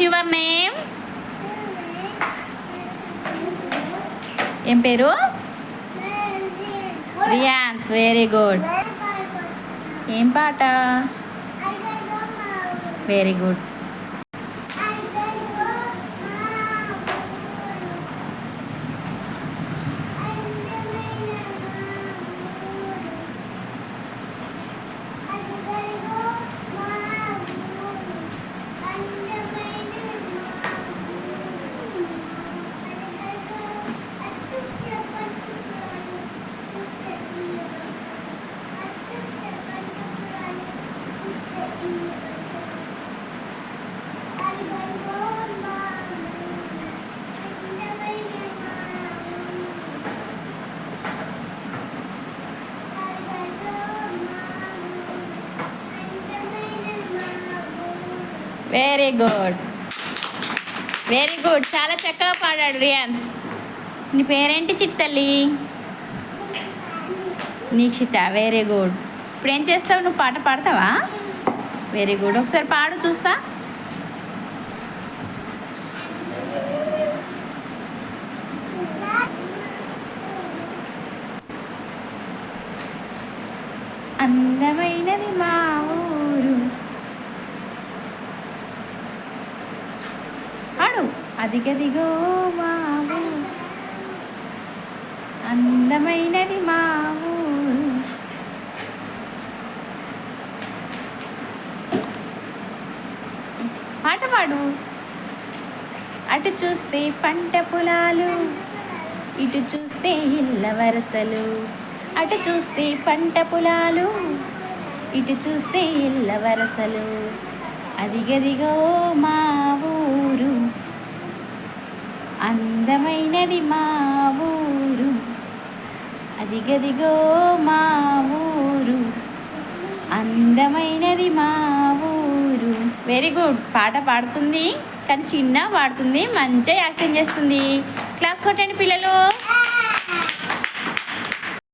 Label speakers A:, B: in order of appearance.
A: Is your name ఏం పేరు? రియాన్స్ very good ఏం పాట? Very good very good very good చాలా చక్కగా పాడాడు రియాన్స్. నీ పేరేంటి చిట్టల్లి నీక్షిత వెరీ గుడ్ ఇప్పుడు ఏం చేస్తావు? నువ్వు పాట పాడతావా? వెరీ గుడ్ ఒకసారి పాడు చూస్తా. అందమైనది మా ఊరు పాడు. అదిగదిగో మా ఊరు అందమైనది మా ఊరు పాట పాడు. అటు చూస్తే పంట పొలాలు ఇటు చూస్తే ఇళ్ళ వరసలు అటు చూస్తే పంట పొలాలు ఇటు చూస్తే ఇళ్ళ వరసలు. అదిగదిగో మా ఊరు గది మా ఊరు. అదిగదిగో మా ఊరు. అందమైనది మా ఊరు. వెరీ గుడ్ పాట పాడుతుంది. కానీ చిన్న పాడుతుంది. మంచిగా యాక్షన్ చేస్తుంది. క్లాస్ కొట్టండి పిల్లలు.